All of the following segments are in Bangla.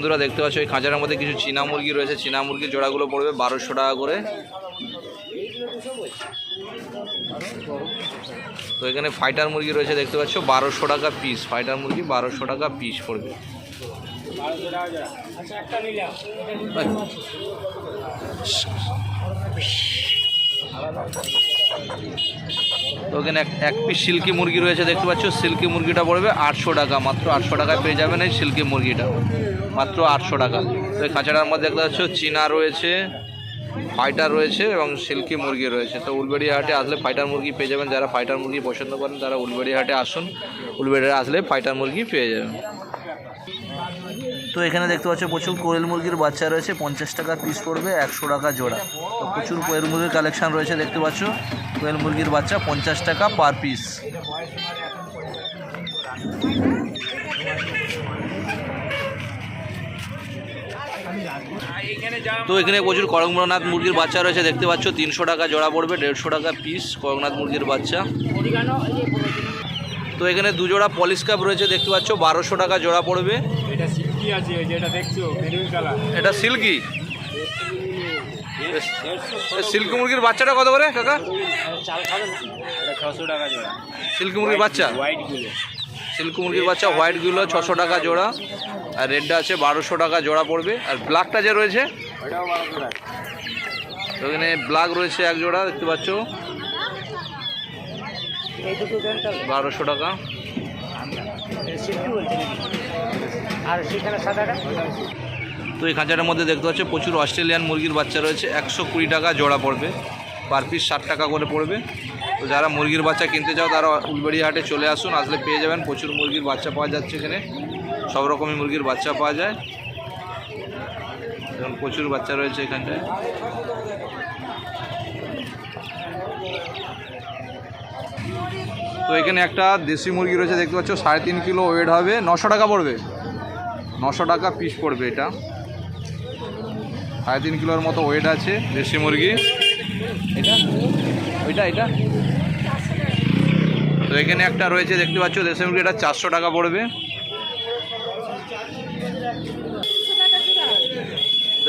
বন্ধুরা দেখতে পাচ্ছ, এই খাঁচার মধ্যে কিছু চীনা মুরগি রয়েছে। চীনা মুরগির জোড়াগুলো পড়বে বারোশো টাকা করে। তো এখানে ফাইটার মুরগি রয়েছে, দেখতে পাচ্ছ, বারোশো টাকা পিস ফাইটার মুরগি বারোশো টাকা পিস পড়বে। তো এখানে এক পিস সিল্কি মুরগি রয়েছে, দেখতে পাচ্ছ? সিল্কি মুরগিটা পড়বে আটশো টাকা মাত্র। আটশো টাকায় পেয়ে যাবেন এই সিল্কি মুরগিটা। মাত্র আটশো টাকা। তো এই খাঁচাটার মধ্যে দেখতে পাচ্ছ, চীনা রয়েছে ফাইটার রয়েছে এবং সিল্কি মুরগি রয়েছে। তো উলবেড়ি হাটে আসলে ফাইটার মুরগি পেয়ে যাবেন। যারা ফাইটার মুরগি পছন্দ করেন, তারা উলবেড়ি হাটে আসুন। উলবেড়ি আসলে ফাইটার মুরগি পেয়ে যাবেন। তো এখানে দেখতে পাচ্ছ প্রচুর কোয়েল মুরগির বাচ্চা রয়েছে, পঞ্চাশ টাকা পিস পড়বে একশো টাকা জোড়া। তো প্রচুর কোয়েল মুরগির কালেকশন রয়েছে, দেখতে পাচ্ছ? কোয়েল মুরগির বাচ্চা পঞ্চাশ টাকা পার পিস তো এখানে প্রচুর করকনাথ মুরগির বাচ্চা রয়েছে, দেখতে পাচ্ছ? তিনশো টাকা জোড়া পড়বে, দেড়শো টাকা পিস করকনাথ মুরগির বাচ্চা। তো এখানে দুজোড়া পলিশ কাপ রয়েছে, দেখতে পাচ্ছ? বারোশো টাকা জোড়া পড়বে। এটা সিল্কি আছে? যেটা দেখছ মেরুন কালার? এটা সিল্কি? সিল্কি মুরগির বাচ্চাটা কত করে কাকা? ছশো টাকা জোড়া সিল্কি মুরগির বাচ্চা? হোয়াইটগুলো। সিল্কি মুরগির বাচ্চা হোয়াইটগুলো ছশো টাকা জোড়া। আর রেডটা আছে বারোশো টাকা জোড়া পড়বে। আর ব্ল্যাকটা যে রয়েছে? এখানে ব্ল্যাক রয়েছে এক জোড়া দেখতে পাচ্ছ? বারোশো টাকা। আর সেখানে সাদাটা তো এই খাঁচাটার মধ্যে দেখতে পাচ্ছ, প্রচুর অস্ট্রেলিয়ান মুরগির বাচ্চা রয়েছে। একশো কুড়ি টাকা জোড়া পড়বে। পার পিস ষাট টাকা করে পড়বে। তো যারা মুরগির বাচ্চা কিনতে চাও, তারা উলবেড়ি হাটে চলে আসুন। আসলে পেয়ে যাবেন। প্রচুর মুরগির বাচ্চা পাওয়া যাচ্ছে এখানে। সব রকমের মুরগির বাচ্চা পাওয়া যায়। এবং প্রচুর বাচ্চা রয়েছে এখানটায়। তো এখানে একটা দেশি মুরগি রয়েছে, দেখতে পাচ্ছ, সাড়ে তিন কিলো ওয়েট হবে। নশো টাকা পড়বে। নশো টাকা পিস পড়বে এটা। সাড়ে তিন কিলোর মতো ওয়েট আছে, দেশি মুরগি। এটা? ওইটা, এটা? তো এখানে একটা রয়েছে, দেখতে পাচ্ছ, দেশি মুরগি, এটা চারশো টাকা পড়বে।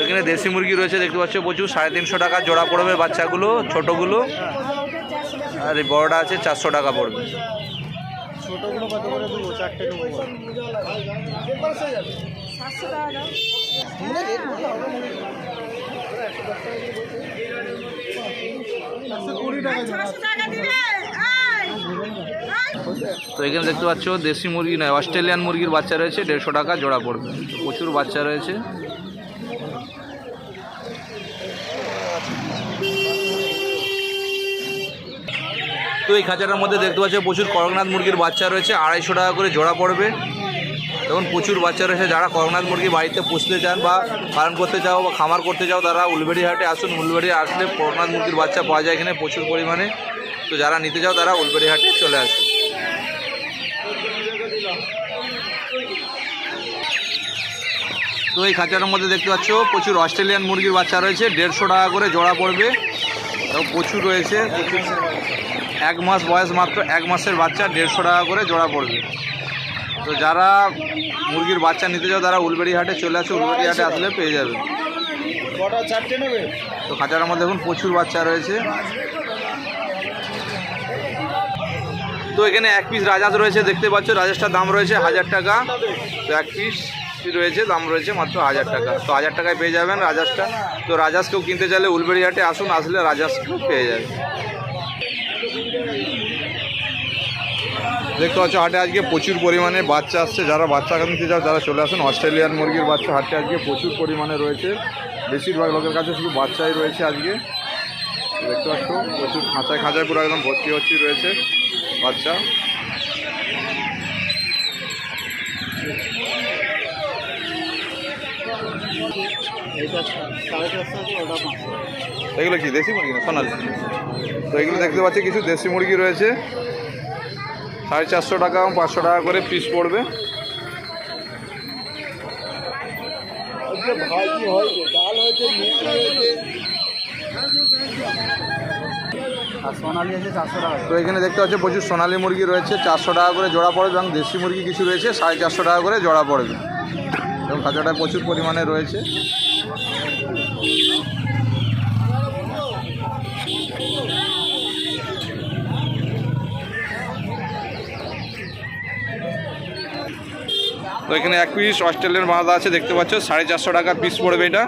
এখানে দেশি মুরগি রয়েছে, দেখতে পাচ্ছ, প্রচুর, সাড়ে তিনশো টাকা জোড়া পড়বে বাচ্চাগুলো, ছোটোগুলো। আর এই বড়টা আছে, চারশো টাকা পড়বে। কত করে দেবো? চারটে তো এখানে দেখতে পাচ্ছ, দেশি মুরগি নয়, অস্ট্রেলিয়ান মুরগির বাচ্চা রয়েছে, দেড়শো টাকা জোড়া পড়বে। প্রচুর বাচ্চা রয়েছে। এই খাঁচাটার মধ্যে দেখতে পাচ্ছ প্রচুর করকনাথ মুরগির বাচ্চা রয়েছে, আড়াইশো টাকা করে জোড়া পড়বে। এবং প্রচুর বাচ্চা রয়েছে, যারা করকনাথ মুরগি বাড়িতে পুষতে চান বা পালন করতে চাও বা খামার করতে চাও, তারা উলবেড়ি হাটে আসুন। উলবেড়ি আসলে করকনাথ মুরগির বাচ্চা পাওয়া যায় এখানে প্রচুর পরিমাণে। তো যারা নিতে চাও, তারা উলবেড়ি হাটে চলে আসুন। তো এই খাঁচাটার মধ্যে দেখতে পাচ্ছ, প্রচুর অস্ট্রেলিয়ান মুরগির বাচ্চা রয়েছে, দেড়শো টাকা করে জোড়া পড়বে। এবং প্রচুর রয়েছে। এক মাস বয়স মাত্র এক মাসের বাচ্চা দেড়শো টাকা করে জোড়া পড়বে। তো যারা মুরগির বাচ্চা নিতে চাও তারা উলবেড়ি হাটে চলে আসে উলবেড়ি হাটে আসলে পেয়ে যাবে। তো খাঁচাটার মধ্যে এখন প্রচুর বাচ্চা রয়েছে। তো এখানে এক পিস রাজাস রয়েছে দেখতে পাচ্ছ রাজাসটার দাম রয়েছে হাজার টাকা। তো এক পিস রয়েছে দাম রয়েছে মাত্র হাজার টাকা। তো হাজার টাকায় পেয়ে যাবেন রাজাসটা তো রাজাস কেউ কিনতে চাইলে উলবেড়ি হাটে আসুন আসলে রাজাসকেও পেয়ে যাবে দেখতে পাচ্ছ, হাটে আজকে প্রচুর পরিমাণে বাচ্চা আসছে। যারা বাচ্চা নিতে যাও যারা চলে আসেন, অস্ট্রেলিয়ান মুরগির বাচ্চা হাটে আজকে প্রচুর পরিমাণে রয়েছে। বেশিরভাগ লোকের কাছে শুধু বাচ্চাই রয়েছে আজকে। দেখতে পাচ্ছ, প্রচুর খাঁচায় খাঁচায় পুরো একদম ভর্তি ভর্তি রয়েছে বাচ্চা। এগুলো কি দেশি মুরগি না সোনালি? তো এগুলো দেখতে পাচ্ছি কিছু দেশি মুরগি রয়েছে। সাড়ে চারশো টাকা এবং পাঁচশো টাকা করে পিস পড়বে। তো এখানে দেখতে পাচ্ছি প্রচুর সোনালি মুরগি রয়েছে চারশো টাকা করে জোড়া পড়বে এবং দেশি মুরগি কিছু রয়েছে সাড়ে চারশো টাকা করে জোড়া পড়বে। এবং খাঁচাটা প্রচুর পরিমাণে রয়েছে। তো এখানে এক পিস অস্ট্রেলিয়ান বাঁধা আছে দেখতে পাচ্ছ সাড়ে চারশো টাকা পিস পড়বে এটা।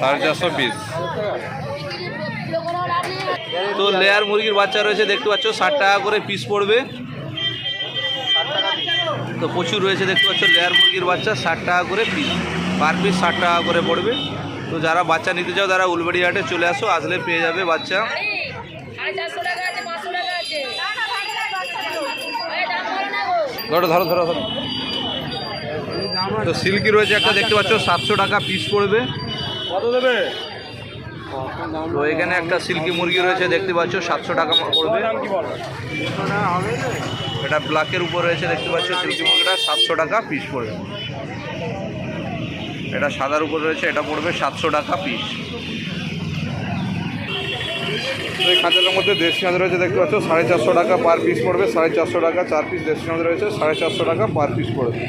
সাড়ে চারশো পিস তো লেয়ার মুরগির বাচ্চা রয়েছে দেখতে পাচ্ছ ষাট টাকা করে পিস পড়বে। তো প্রচুর রয়েছে, দেখতে পাচ্ছ, লেয়ার মুরগির বাচ্চা, ষাট টাকা করে পিস পার পিস ষাট টাকা করে পড়বে। তো যারা বাচ্চা নিতে চাও, তারা উলবাড়ি হাটে চলে আসো, আসলে পেয়ে যাবে বাচ্চা। ধরো ধরো ধরো ধরো। তো সিল্কি রয়েছে একটা, দেখতে পাচ্ছ, সাতশো টাকা পিস পড়বে। কত দেবে? তো এখানে একটা সিল্কি মুরগি রয়েছে, দেখতে পাচ্ছ, সাতশো টাকা পড়বে। এটা ব্ল্যাকের উপর রয়েছে, দেখতে পাচ্ছ, সিল্কি মুরগিটা, সাতশো টাকা পিস পড়বে। এটা সাদার উপর রয়েছে, এটা পড়বে সাতশো টাকা পিস এই খাঁচাটার মধ্যে দেশি চাঁদ রয়েছে, দেখতে পাচ্ছ, সাড়ে চারশো টাকা পার পিস পড়বে, সাড়ে চারশো টাকা চার পিস দেশি চাঁদ রয়েছে, সাড়ে চারশো টাকা পার পিস পড়বে।